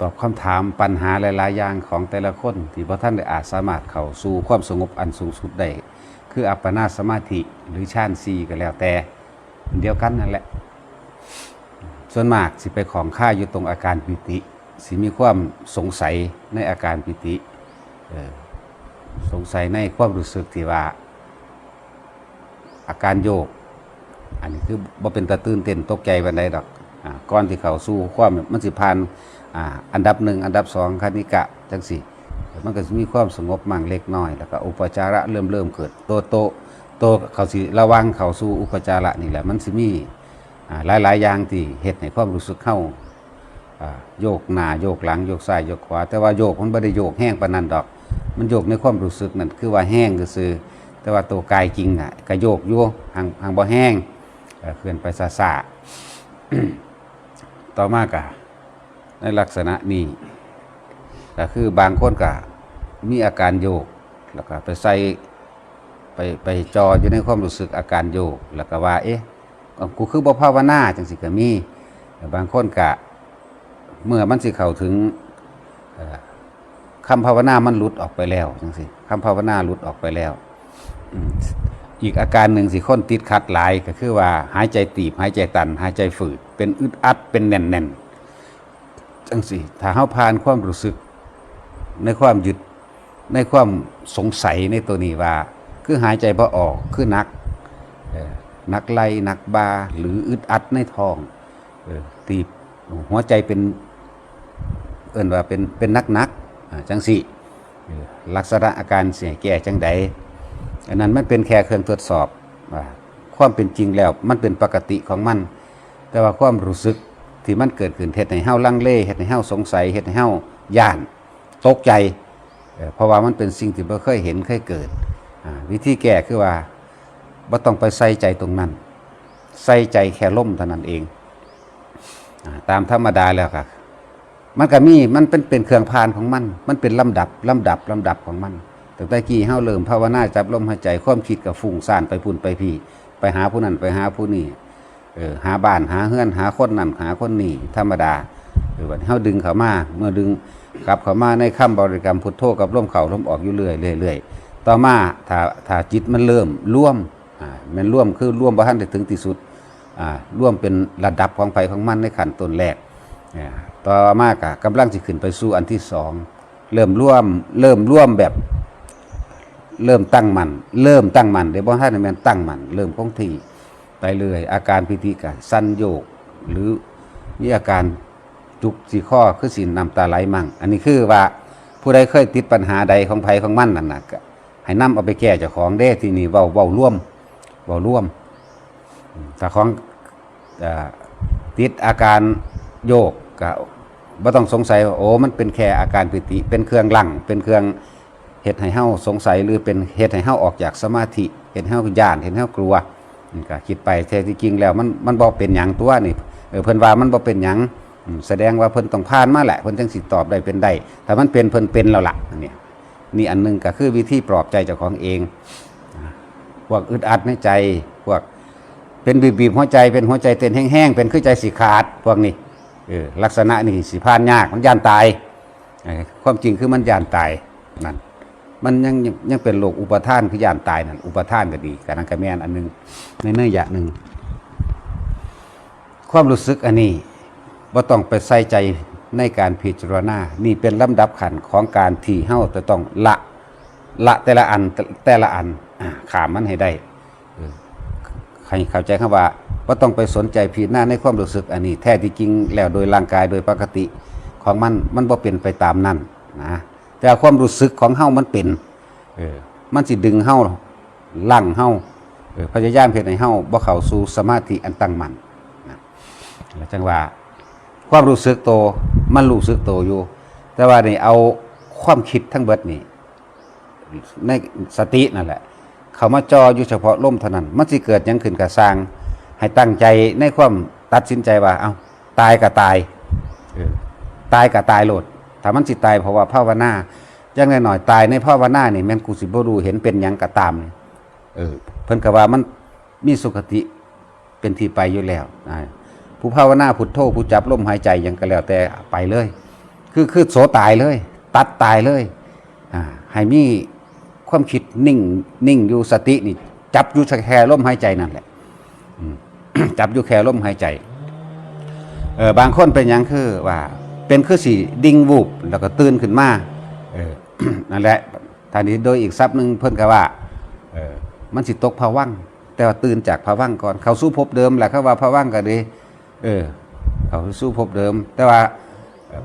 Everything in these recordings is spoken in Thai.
ตอบคำถามปัญหาหลายๆอย่างของแต่ละคน ที่พระท่านได้อาจสามารถเข้าสู่ความสงบอันสูงสุดได้คืออัปปนาสมาธิหรือฌานซีก็แล้วแต่เดียวกันนั่นแหละ ส่วนมากสิไปของค่าอยู่ตรงอาการปิติ สิมีความสงสัยในอาการปิติสงสัยในความรู้สึกที่ว่า อาการโยก อันนี้คือบ่เป็นตะตื่นเต้นตกใจบันไดดอก ก่อนที่เขาสู้ความมันสิผ่านอ่าอันดับหนึ่งอันดับสองคณิกะจังสี่มันก็สิมีความสงบมั่งเล็กน้อย แล้วก็อุปจาระเริ่มเริ่มเกิดโตโตโตเขาสิระวังเขาสู่อุปจาระนี่แหละมันสิมีอ่าหลายอย่างที่เฮ็ดให้ความรู้สึกเข้าอ่าโยกหน้าโยกหลังโยกซ้ายโยกขวา แต่ว่าโยกมันไม่ได้โยกแห้งปานนั้นดอก มันโยกในความรู้สึกนั่นคือว่าแห้งก็คือแต่ว่าตัวกายจริงอะก็โยกอยู่ห่างห่างบ่แห้งเอ่อเคลื่อนไปซาซา ต่อมากะในลักษณะนี้ก็คือบางคนก็มีอาการโยก แล้วก็ไปใส่ไปไปจออยู่ในความรู้สึกอาการโยก แล้วก็ว่า เอ๊ะกูคือบ่ภาวนาจังสิก็มีบางคนกะเมื่อมันสิเข้าถึงคำภาวนามันหลุดออกไปแล้วจังสิคำภาวนาหลุดออกไปแล้ว อีกอาการหนึ่งสิคนติดขัดหลายก็คือว่าหายใจตีบ หายใจตัน หายใจฝืด เป็นอึดอัดเป็นแน่นแน่นจังสิถ้าเฮาผ่านความรู้สึก ในความหยึดในความสงสัยในตัวนี้ว่า คือหายใจบ่ออกคือนักนักไล่นักบาหรืออึดอัดในท้องตีบหัวใจเป็นเอิ่นว่าเป็นเป็นนักนักจังสิลักษณะอาการเสียแก่จังใดอันนั้นมันเป็นแค่เครื่องทดสอบความเป็นจริงแล้วมันเป็นปกติของมัน แต่ว่าความรู้สึกที่มันเกิดขึ้นเฮ็ดให้เฮาลังเลเฮ็ดให้เฮาสงสัยเฮ็ดให้เฮาย่านตกใจ เพราะว่ามันเป็นสิ่งที่บ่เคยเห็นเคยเกิด วิธีแก้คือว่าบ่ต้องไปใส่ใจตรงนั้น ใส่ใจแค่ล่มเท่านั้นเอง ตามธรรมดาแล้วครับมันก็มีมันเป็นเป็นเครื่องพานของมัน มันเป็นลำดับลำดับลำดับของมันตั้งแต่กี้เฮาเริ่มภาวนาจับลมหายใจความคิดกับฟุ้งซ่านไปพุ่นไปพี่ ไปหาผู้นั้นไปหาผู้นี้ เออหาบ้านหาเฮือนหาคนนั่นหาคนนี้ธรรมดาเออวันนี้เฮาดึงเขามาเมื่อดึงกลับเขามาในคำบริกรรมพุทโธกับลมเข้าลมออกอยู่เรื่อยเรื่อยๆต่อมาถ้าถ้าจิตมันเริ่มร่วมอ่ามันร่วมคือร่วมบ่ทันถึงที่สุดอ่าร่วมเป็นระดับของไผของมันในขั้นต้นแรกต่อมากะกำลังจะขึ้นไปสู่อันที่สองเริ่มร่วมเริ่มร่วมแบบเริ่มตั้งมัน เริ่มตั้งมันเดี๋ยวบ่ท่านแม่นตั้งมัน เริ่มคงที่ ไปเรื่อยอาการพิธีกะสั้นโยก หรือมีอาการจุกสีข้อคือสินน้ำตาไหลมั่ง อันนี้คือว่าผู้ใดเคยติดปัญหาใดของภัยของมันนั่นนะก็ให้นํเอาไปแก้เจ้าของเด้ที่นี่เว้าเว้าร่วมเว้าร่วมถ้าของติดอาการโยกก็บ่ต้องสงสัยว่าโอ้มันเป็นแค่อาการปิติ เป็นเครื่องลังเป็นเครื่องเฮ็ดให้เฮาสงสัยหรือเป็นเฮ็ดให้เฮาออกจากสมาธิเฮ็ดให้เฮาย่านเฮ็ดให้เฮากลัว นี่ก็คิดไปแท้ที่จริงแล้วมันมันบ่เป็นหยังตัวนี่เออเพิ่นว่ามันบ่เป็นหยังแสดงว่าเพิ่นต้องผ่านมาแหละเพิ่นจังสิตอบได้เป็นได้ถ้ามันเป็นเพิ่นเป็นแล้วล่ะอันเนี้ยนี่อันหนึงก็คือวิธีปลอบใจเจ้าของเองพวกอึดอัดในใจพวกเป็นบีบๆหัวใจเป็นหัวใจเต้นแห้งๆเป็นคือใจสีขาดพวกนี้เออลักษณะนี่สีพานยากมันย่านตายความจริงคือมันย่านตายนั่น มันยังยังเป็นโรคอุปทานคือยานตายนั่นอุปทานก็ดีการนั้นก็แมนอันหนึงในเนื้ออยะหนึ่งความรู้สึกอันนี้ว่าต้องไปใส่ใจในการพิจารณานี่เป็นลำดับขันของการที่เฮาจะต้องละละแต่ละอันแต่ละอันอ่าขามมันให้ได้ให้เข้าใจคำว่าว่าต้องไปสนใจผิดหน้าในความรู้สึกอันนี้ แท้ที่จริงแล้วโดยร่างกายโดยปกติของมันมันบ่เป็นไปตามนั้นนะ แต่ความรู้สึกของเฮามันเป็นเออมันสิดึงเฮาลั่งเฮาเออพยายามเฮ็ดให้เฮาบ่เข้าสู่สมาธิอันตั้งมั่นนะแล้วจังว่า ความรู้สึกโตวมันรู้สึกโตวอยู่ แต่ว่านี่เอาความคิดทั้งเบิดนี่ในสตินั่นแหละ เขามาจออยู่เฉพาะล่มเท่านั้น มันสิเกิดหยังขึ้นกับสร้าง ให้ตั้งใจในความตัดสินใจว่า เอาตายก็ตายเออตายก็ตายโลด ถ้ามันสิตายเพราะว่าภาวนาจังไดหน่อยตายในภาวนานี่แม่นกูสิบ่รู้เห็นเป็นหยังก็ตามนี่เออเพิ่นก็ว่ามันมีสุขติเป็นที่ไปอยู่แล้วนะเพผู้ภาวนาพุทโธผู้จับลมหายใจยังก็แล้วแต่ไปเลย คือคือโสตายเลย ตัดตายเลยอ่าให้มีความคิดนิ่งนิ่งอยู่สตินี่ จับอยู่แค่ลมหายใจนั่นแหละจับอยู่แค่ลมหายใจเออบางคนเป็นยังคือว่า เป็นคือสีดิ่งวูบแล้วก็ตื่นขึ้นมาเออนั่นแหละทานี้โดยอีกซับหนึ่งเพิ่นก็ว่าเออมันสิตกภวังแต่ว่าตื่นจากภวังก่อน เขาสู้ภพเดิมแหละเขาว่าภวังก็ดีเออ เขาสู้ภพเดิม แต่ว่า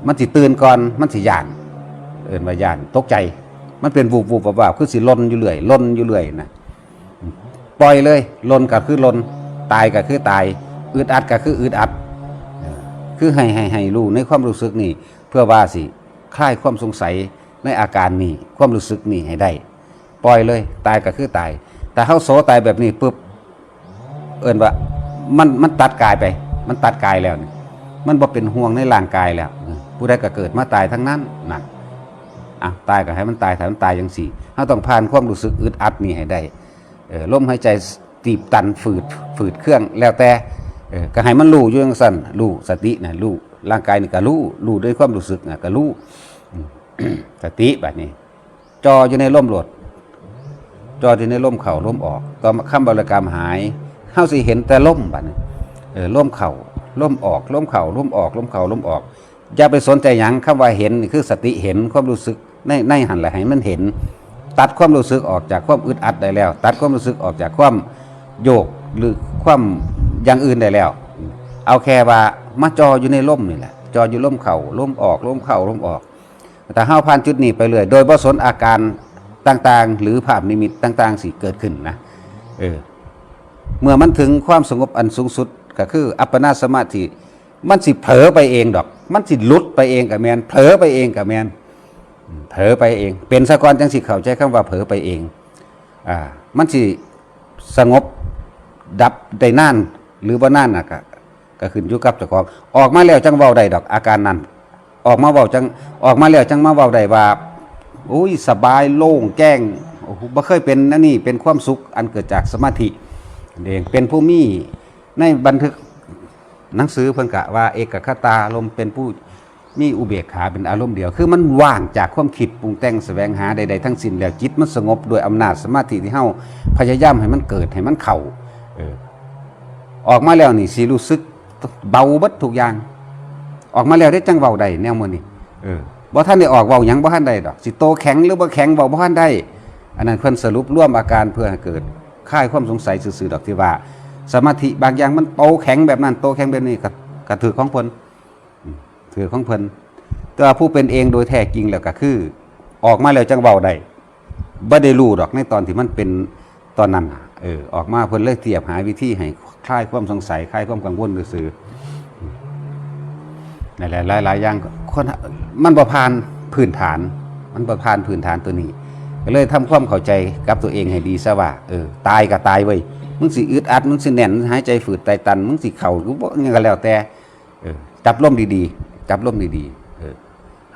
มันสิตื่นก่อนมันสิย่าน เอินว่าย่านตกใจ มันเป็นวูบวูบว่าบคือสิลนอยู่เรื่อยลนอยู่เรื่อยนะปล่อยเลยลนก็คือลนตายก็คือตายอึดอัดก็คืออึดอัด คือให้ให้ให้รู้ในความรู้สึกนี่เพื่อว่าสิคลายความสงสัยในอาการนี้ความรู้สึกนี่ให้ได้ ปล่อยเลยตายก็คือตาย แต่เขาโสตายแบบนี้ปุ๊บเอินว่ามันมันตัดกายไป มันตัดกายแล้วนี่มันบ่เป็นห่วงในร่างกายแล้ว ผู้ใดก็เกิดมาตายทั้งนั้นนั่นอะตายก็ให้มันตายถ้ามันตายยังสี่เขาต้องผ่านความรู้สึกอึดอัดนี่ให้ได้เออลมหายใจตีบตันฝืดฝืดเครื่องแล้วแต่ ก็ให้มันรู้อยู่จังซั่นรู้สตินะรู้ร่างกายนี่ก็รู้รู้ด้วยความรู้สึกนะก็รู้สติแบบนี้ จออยู่ในร่มหลดจออยู่ในร่มเข่าร่มออกก็คำบริกรรมหายเฮาสิเห็นแต่ร่มแบัดนี้เออร่มเข่าร่มออกร่มเข่าร่มออกร่มเข่าร่มออก อย่าไปสนใจหยังคำว่าเห็นคือสติเห็นความรู้สึกในในหันแหละให้มันเห็น ตัดความรู้สึกออกจากความอึดอัดได้แล้ว ตัดความรู้สึกออกจากความโยกหรือความ อย่างอื่นได้แล้ว เอาแค่ว่ามาจออยู่ในร่มนี่แหละจออยู่ร่มเข่าร่มออกร่มเข่าร่มออก แต่ห้าผ่านจุดนี้ไปเลยโดยบ่สนอาการต่างๆ หรือภาพนิมิตต่างๆสิเกิดขึ้นนะเออเมื่อมันถึงความสงบอันสูงสุดก็คือ อัปปนาสมาธิมันสิเผลอไปเองดอก มันสิลุดไปเองกับแมนเผลอไปเองกับแมนเผลอไปเอง เป็นสะกอนจังสิเข้าใจคำว่าเผลอไปเองอ่ามันสิสงบดับได้นาน หรือว่านั่นน่ะก็ก็ขึ้นอยู่กับเจ้าของออกมาแล้วจังเว้าได้ดอกอาการนั้น ออกมาเว้าจังออกมาแล้วจังมาเว้าได้ว่าอุ้ยสบายโล่งแจ้งโอ้โหบ่เคยเป็นนั่นนี่เป็นความสุขอันเกิดจากสมาธิเองเป็นผู้มีในบันทึกหนังสือเพิ่นกะว่า เอกคตาลมเป็นผู้มีอุเบกขาเป็นอารมณ์เดียว คือมันว่างจากความคิดปรุงแต่งแสวงหาใดๆทั้งสิ้นแล้วจิตมันสงบโดยอำนาจสมาธิที่เฮาพยายามให้มันเกิดให้มันเข้าเออ ออกมาแล้วนี่สิรู้สึกเบาเบิดทุกอย่าง ออกมาแล้วได้จังเบาได้แนวมื้อนี้เออบ่ท่านได้ออกเว้าหยังบ่ทันได้ดอกสิโตแข็งหรือบ่แข็งเว้าบ่ทันได้อันนั้นเพิ่นสรุปร่วมอาการเพื่อให้เกิดคลายความสงสัยซื่อๆดอกที่ว่า สมาธิบางอย่างมันโตแข็งแบบนั้นโตแข็งแบบนี้ก็ก็ถือของเพิ่นอืมถือของเพิ่นแต่ว่าผู้เป็นเองโดยแท้จริงแล้วก็คือ ออกมาแล้วจังเว้าได้บ่ได้รู้ดอกในตอนที่มันเป็นตอนนั้นน่ะ เออออกมาเพิ่นเลยเทียบหาวิธีให้คลายความสงสัยคลายความกังวลซื่อๆนั่นแหละหลายๆอย่างคนมันประพานพื้นฐาน มันประพานพื้นฐานตัวนี้ก็เลยทำความเข้าใจกับตัวเองให้ดีซะว่าเออตายก็ตายเว้มึงสิอึดอัดมึงสิแน่นหายใจฝืดไตตันมึงสิเข่าหรือว่ายังก็แล้วแต่เออจับล่มดีๆ จับล่มดีๆเออ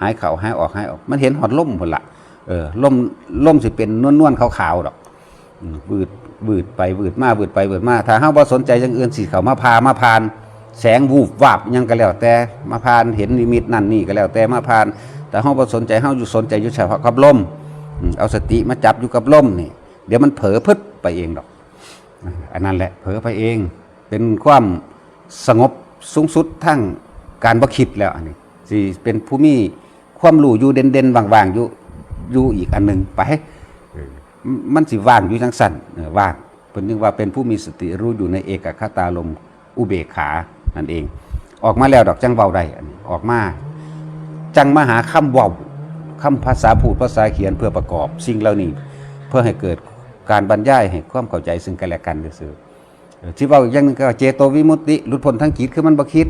หายเข่าหายออกหายออก มันเห็นหอดล่มพุ่นละเออล่มล่มสิเป็นนวลๆขาวๆดอก อืมบืดบืดไปบืดมาบืดไปบืดมาถ้าเฮาบ่สนใจอย่างอื่นสิเขามาพามาพาน แสงวูบวาบยังก็แล้วแต่มาพานเห็นนิมิตนั่นนี่ก็แล้วแต่มาพาน แต่เฮาบ่สนใจเฮาอยู่สนใจอยู่เฉพาะกับลมเอาสติมาจับอยู่กับลมนี่ เดี๋ยวมันเผลอพึดไปเองดอก อันนั้นแหละเผลอไปเอง เป็นความสงบสูงสุดทั้งการบ่คิดแล้วอันนี้สิเป็นผู้มีความรู้อยู่เด่นๆว่างๆอยู่อยู่อีกอันหนึงไป มันสิว่างอยู่จังสั่นเออว่างเพิ่นนึกว่าเป็นผู้มีสติรู้อยู่ในเอกคตารมอุเบกขานั่นเอง ออกมาแล้วดอกจังเว้าได้ออกมาจังมาหาคำเว้าคำภาษาพูดภาษาเขียนเพื่อประกอบ สิ่งเหล่านี้เพื่อให้เกิดการบรรยายให้ความเข้าใจซึ่งกันและกันซื่อๆเออที่ว่าอีกอย่างหนึงก็เจโตวิมุตติหลุดพ้นทั้งจิตคือมันบ่คิด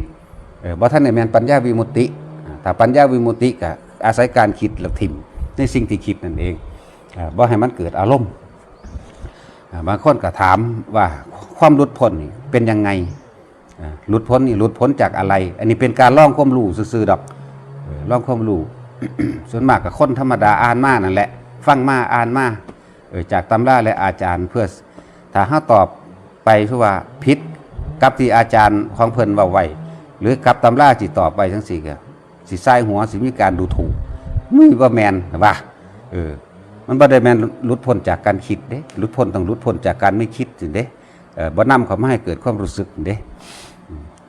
เออบ่ท่านได้แม่นปัญญาวิมุตติอ่าถ้าปัญญาวิมุตติก็อาศัยการคิดแล้วทิ่มในสิ่งที่คิดนั่นเอง อ่าบ่ให้มันเกิดอารมณ์บางคนก็ถามว่าความหลุดพ้นเป็นยังไงหลุดพ้นนี่หลุดพ้นจากอะไร อันนี้เป็นการล่องความรู้ซื่อๆดอกล่องความรู้ส่วนมากกับคนธรรมดาอ่านมานั่นแหละ ฟังมาอ่านมาจากตำราและอาจารย์เพื่อถ้าห้าตอบไปคือว่าพิษกับที่อาจารย์ของเพิ่นว่าไว้หรือกับตำราจิตต่อไปทั้งสี่ก็สิใส่หัวสิมีการดูถูกมีว่าแมนว่าเออ มันบ่ได้แม่นหลุดพ้นจากการคิดเด้หลุดพ้นต้องหลุดพ้นจากการไม่คิดสิเด้เออบ่นำเขามาให้เกิดความรู้สึกเด้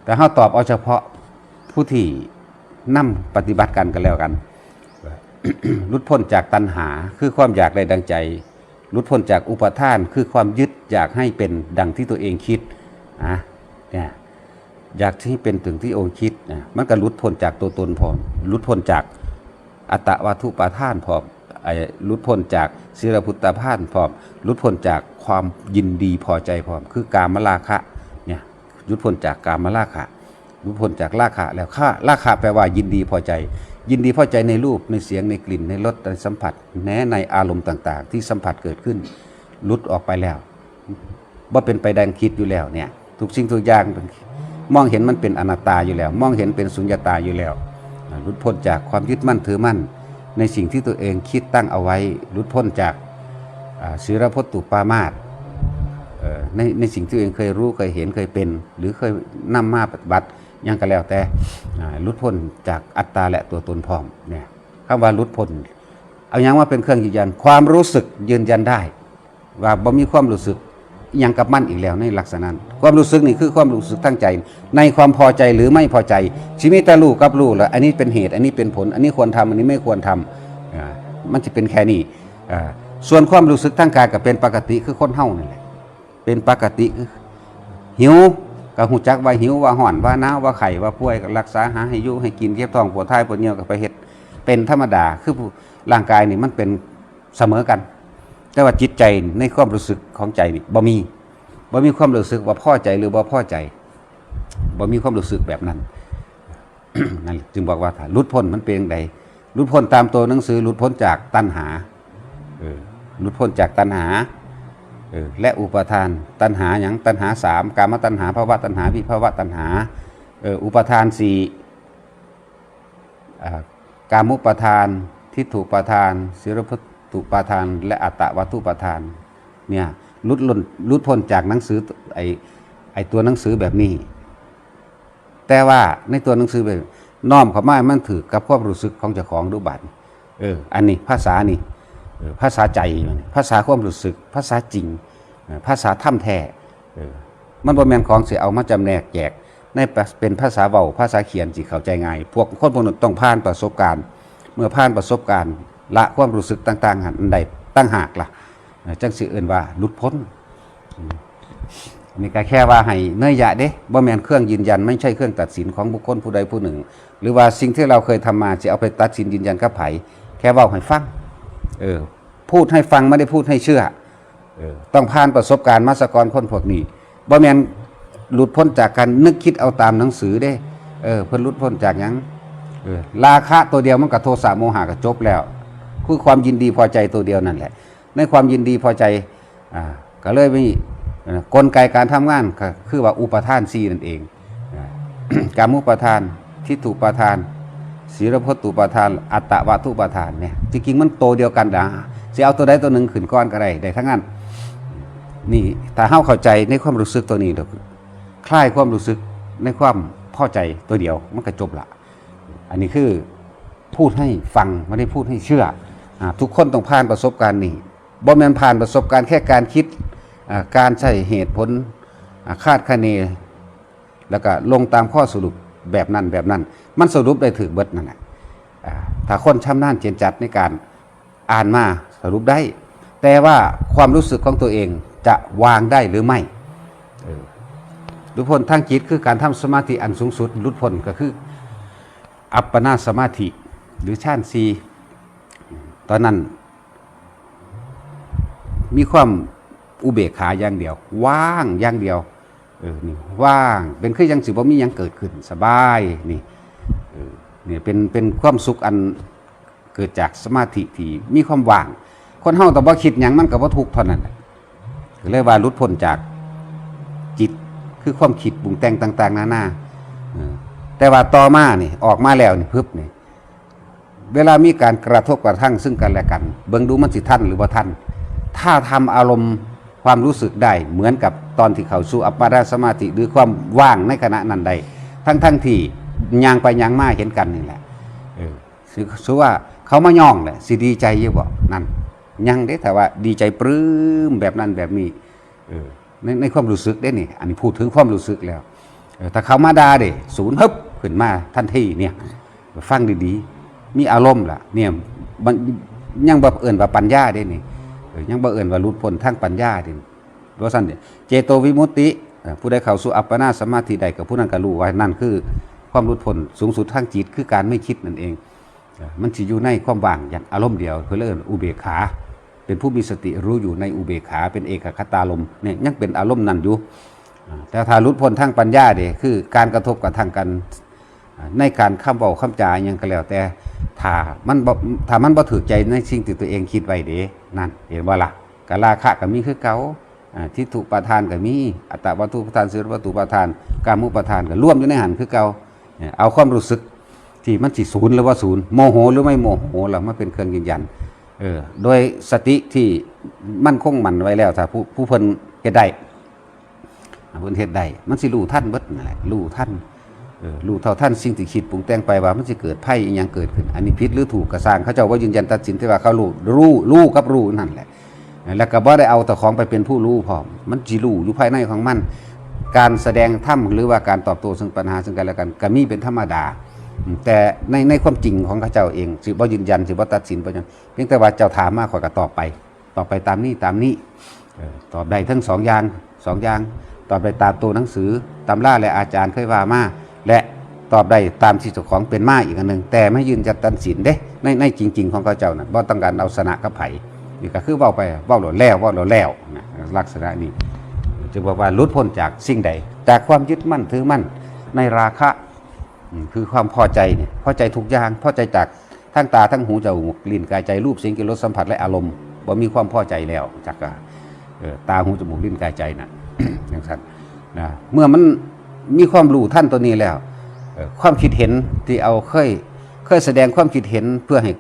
แต่เฮาตอบเอาเฉพาะผู้ที่นำปฏิบัติกันกันแล้วกันหลุดพ้นจากตัณหาคือความอยากได้ดังใจหลุดพ้นจากอุปทานคือความยึดอยากให้เป็นดังที่ตัวเองคิดนะเนี่ยอยากที่เป็นถึงที่องค์คิดนะมันก็หลุดพ้นจากตัวตนพร้อมหลุดพ้นจากอัตตวัตถุปาทานพร้อม ไอ้ลุดพ้นจากศิลพุตตพานพร้อมลุดพ้นจากความยินดีพอใจพร้อม คือกามราคะเนี่ยลุดพ้นจากกามราคะรู้พ้นจากราคะแล้วค่าราคะแปลว่ายินดีพอใจ ยินดีพอใจในรูปในเสียงในกลิ่นในรสในสัมผัสแม้ในอารมณ์ต่าง ๆ ที่สัมผัสเกิดขึ้นลุดออกไปแล้วว่าเป็นไปดังคิดอยู่แล้วเนี่ยทุกสิ่งทุกอย่างมองเห็นมันเป็นอนัตตาอยู่แล้ว มองเห็นเป็นสุญญตาอยู่แล้วหลุดพ้นจากความยึดมั่นถือมั่น ในสิ่งที่ตัวเองคิดตั้งเอาไว้หลุดพ้นจากศีรพจตุปามาตในในสิ่งที่ตัวเองเคยรู้เคยเห็นเคยเป็น หรือเคยนำมาปฏิบัติยังก็แล้วแต่อ่าหลุดพ้นจากอัตตาและตัวตนพร้อมเนี่ยคำว่าหลุดพ้นเอาอย่างว่าเป็นเครื่องยืนยัน ความรู้สึกยืนยันได้ ว่าบ่มีความรู้สึก ยังกับมั่นอีกแล้วในลักษณะนั้นความรู้สึกนี่คือความรู้สึกตั้งใจ ในความพอใจหรือไม่พอใจ ชีวิตแต่รู้กับรู้แล้วอันนี้เป็นเหตุอันนี้เป็นผล อันนี้ควรทำอันนี้ไม่ควรทำอ่ามันจะเป็นแค่นี้ส่วนความรู้สึกทางกายก็เป็นปกติคือคนเฮานั่นแหละเป็นปกติคือหิวก็หูจักว่าหิวว่าห่อนว่าหนาวว่าไข่ว่าป่วยก็รักษาหาให้ยู่ให้กินเก็บท้องปวดท้ายปวดเหนียวก็ไปเฮ็ดเป็นธรรมดาคือร่างกายนี่มันเป็นเสมอกัน แต่ว่าจิตใจในความรู้สึกของใจนี่บ่มีบ่มีความรู้สึกว่าพอใจหรือบ่พอใจบ่มีความรู้สึกแบบนั้นนั่นจึงบอกว่าถ้าลุดพ้นมันเป็นอย่างใดหลุดพ้นตามตัวหนังสือหลุดพ้นจากตัณหาหลุดพ้นจากตัณหาและอุปทาน ตัณหาอย่างตัณหาสามกามตัณหาภาวะตัณหาวิภาวะตัณหาอุปทานสี่อ่ากามุปทานทิฏฐุปทานศิรพัต ตุปทาน และอัตตวัตถุปาทานเนี่ยลุดล้นลุดพ้นจากหนังสือไอไอตัวหนังสือแบบนี้ แต่ว่าในตัวหนังสือแบบน้อมเข้ามามันถือกับความรู้สึกของเจ้าของรูปบัตรเอออันนี้ภาษานี่ภาษาใจภาษาความรู้สึก ภาษาจริง ภาษาถ้ำแท้มันบ่แม่นของเสิเอามาจำแนกแจกในเป็นภาษาเว้าภาษาเขียนสิเข้าใจง่าย พวกคนพวกนั้นต้องผ่านประสบการณ์ เมื่อผ่านประสบการณ์ ละความรู้สึกต่างๆหันใดตั้งหากล่ะจังสิเอิ้นว่าหลุดพ้นนี่ก็แค่ว่าให้เนื่อยยะเด้บ่แมนเครื่องยืนยัน ไม่ใช่เครื่องตัดสินของบุคคลผู้ใดผู้หนึ่ง หรือว่าสิ่งที่เราเคยทำมาจะเอาไปตัดสินยืนยันกับไผแค่เว้าให้ฟังเออพูดให้ฟังไม่ได้พูดให้เชื่อเออต้องผ่านประสบการณ์มาสกรคนพวกนี้บ่แมนหลุดพ้นจากการนึกคิดเอาตามหนังสือได้เออเพิ่นหลุดพ้นจากยังเออราคะตัวเดียวมันกับโทสะโมหะก็จบแล้ว คือความยินดีพอใจตัวเดียวนั่นแหละ ในความยินดีพอใจอ่าก็เลยมีกลไกการทำงานก็คือว่าอุปทานซีนั่นเองอการมุปทานทิฏฐุปทานศีลพจตุปทาน อัตตวัตถุปทานเนี่ยจริงๆมันโตเดียวกันนะจะเอาตัวใดตัวหนึ่งขึ้นก้อนก็ได้ได้ทั้งนั้นนี่ถ้าเฮาเข้าใจในความรู้สึกตัวนี้เดี๋ยวคลายความรู้สึกในความพอใจตัวเดียวมันก็จบละ อันนี้คือพูดให้ฟังไม่ได้พูดให้เชื่อ ทุกคนต้องผ่านประสบการณ์นี่บ่แม่นผ่านประสบการณ์แค่การคิดการใช้เหตุผลคาดคะเน แล้วก็ลงตามข้อสรุปแบบนั้นแบบนั้น มันสรุปได้ถึงเบิดนั่นแหละถ้าคนชำนาญเจนจัดในการอ่านมาสรุปได้ แต่ว่าความรู้สึกของตัวเองจะวางได้หรือไม่หลุดพ้นทางจิตคือการทำสมาธิอันสูงสุดหลุดพ้นก็คือ อัปปนาสมาธิหรือชานซี ตอนนั้น มีความอุเบกขาอย่างเดียว ว่างอย่างเดียวเออนี่ว่างเป็นคือยังสิบ่มียังเกิดขึ้นสบายนี่เออเนี่ยเป็นเป็นความสุขอันเกิดจากสมาธิที่มีความว่าง คนเฮาแต่บ่คิดหยังมันก็บ่ทุกข์เท่านั้นเลยว่าหลุดพ้นจากจิตคือความคิดปรุงแต่งต่าง ๆ นานาแต่ว่าต่อมานี่ออกมาแล้วนี่พึบนี่ เวลามีการกระทบกระทั่งซึ่งกันและกัน เบิ่งดูมันสิทันหรือบ่ทันถ้าทำอารมณ์ความรู้สึกได้เหมือนกับตอนที่เขาสู่อัปปนาสมาธิหรือความว่างในขณะนั้นได้ทั้งทั้งที่ยางไปยางมาเห็นกันนี่แหละเออสือว่าเขามาย่องแหละสิดีใจยู่บ่นั่นยังเด้แต่ว่าดีใจปลื้มแบบนั้นแบบนี้เออในในความรู้สึกได้นี่ อันนี้พูดถึงความรู้สึกแล้วถ้าเขามาด่าเด้ศูนย์ฮึบขึ้นมาทันทีเนี่ย ฟังดีๆ มีอารมณ์ล่ะ เนี่ยมันยังบ่เอิ่นว่าปัญญาได้นี่ยังบ่เอิ่นว่าหลุดพ้นทางปัญญาเด้เพราะฉะนั้นเนี่ยเจโตวิมุตติผู้ใดเข้าสู่อัปปนาสมาธิใดกับผู้นั้นก็รู้ว่านั่นคือ ความหลุดพ้นสูงสุดทางจิตคือการไม่คิดนั่นเอง มันสิอยู่ในความว่างอย่างอารมณ์เดียวเพื่อเลิ่นอุเบกขา เป็นผู้มีสติรู้อยู่ในอุเบกขา เป็นเอกคตารมเนี่ยยังเป็นอารมณ์นั้นอยู่แต่ถ้าหลุดพ้นทางปัญญาเด้คือการกระทบกระทั่งกัน ในการคำเบาคำจายังก็แล้วแต่ถ้ามันบ่ถ้ามันบ่ถือใจในสิ่งที่ตัวเองคิดไว้เด้นั่นเห็นบ่ล่ะกะราคะก็มีคือเก่าอ่าทิฏฐุปาทานก็มี อัตตวัตถุปาทานสิรวัตถุปาทานกามุปาทานก็ร่วมอยู่ในหันคือเก่าเอาความรู้สึกที่มันสิศูนย์หรือว่าศูนย์โมโหหรือไม่โมโหล่ะมาเป็นเครื่องยืนยันเออโดยสติที่มั่นคงมั่นไว้แล้วถ้าผู้ผู้เพิ่นเฮ็ดได้เพิ่นเฮ็ดได้มันสิรู้ทันเบิดนั่นแหละรู้ทัน รู้เท่าท่านสิ่งที่คิดปรุงแต่งไปว่ามันจะเกิดไพ่อีหยังเกิดขึ้น อันนี้ผิดหรือถูกกระสร้างเขาเจ้าว่ายืนยันตัดสินที่ว่าเขารู้รู้รู้กับรู้นั่นแหละ แล้วก็บ่ได้เอาแต่ของไปเป็นผู้รู้พร้อมมันจิรู้อยู่ภายในของมัน การแสดงธรรมหรือว่าการตอบโต้ซึ่งปัญหาซึ่งกันและกันก็มีเป็นธรรมดา แต่ในในความจริงของเขาเจ้าเองสิบ่ยืนยันสิบ่ตัดสินบ่ยังเพียงแต่ว่าเจ้าถามมาขอยก็ตอบไป ตอบไปตามนี้ตามนี้ตอบได้ทั้งสองอย่างสองอย่างตอบได้ตามตัวหนังสือตำราและอาจารย์เคยว่ามา และตอบได้ตามที่เจ้าของเป็นมาอีกอันหนึ่งแต่ไม่ยืนจะตัดสินเด้ในในจริง ๆ ของเขาเจ้านะบ่ต้องการเอาชนะกับไผ่นี่ก็คือเว้าไปเว้าหลดแล้วเว้าหลดแล้วนะลักษณะนี้จึงบอกว่าลุดพ้นจากสิ่งใด จากความยึดมั่นถือมั่นในราคะคือความพอใจเนี่ยพอใจทุกอย่างพอใจจากทั้งตาทั้งหูจมูกลิ้นกายใจรูปเสียงกลิ่นรสสัมผัสและอารมณ์บ่มีความพอใจแล้วจากตาหูจมูกลิ้นกายใจน่ะอย่างนั้นนะเมื่อมัน มีความรู้ท่านตัวนี้แล้ว ความคิดเห็นที่เอาเคยเคยแสดงความคิดเห็นเพื่อให้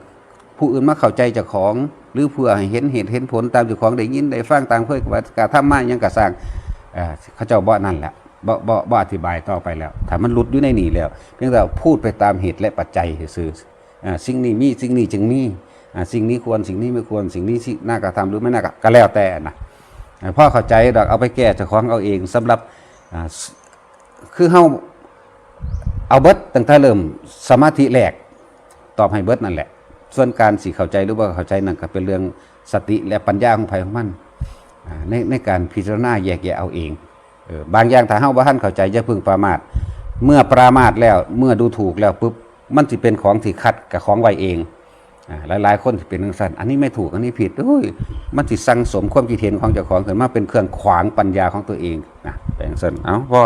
ผู้อื่นมาเข้าใจเจ้าของ หรือเพื่อให้เห็นเหตุเห็นผลตามเจ้าของได้ยินได้ฟังตามเคยกับการทำมายังกระสร้างเขาเจ้าบ่นั่นแหละบ่บ่บ่อธิบายต่อไปแล้วถ้ามันหลุดอยู่ในนี่แล้ว เพียงแต่พูดไปตามเหตุและปัจจัยซื่ออ่าสิ่งนี้มีสิ่งนี้จึงมีอ่าสิ่งนี้ควรสิ่งนี้ไม่ควรสิ่งนี้น่ากระทำหรือไม่น่ากระก็แล้วแต่นะพ่อเข้าใจดอกเอาไปแก้เจ้าของเอาเองสำหรับอ่า คือเฮาเอาเบิดตั้งแต่เริ่มสมาธิแรกตอบให้เบิดนั่นแหละ ส่วนการสิเข้าใจหรือว่าเข้าใจนั่นก็เป็นเรื่องสติและปัญญาของไผของมันในในการพิจารณาแยกแยะเอาเองออบางอย่างถ้าเฮาบ่ทันเข้าใจอย่าเพิ่งประมาทเมื่อประมาทแล้วเมื่อดูถูกแล้วปุ๊บมันสิเป็นของที่ขัดกับของไว้เอง หลายหลายคนเป็นนังสันอันนี้ไม่ถูกอันนี้ผิดโอ้ยมันสิสั่งสมความคิดเห็นของเจ้าของเกิดมาเป็นเครื่องขวางปัญญาของตัวเองนะเป็นทังสันเอ้าพอ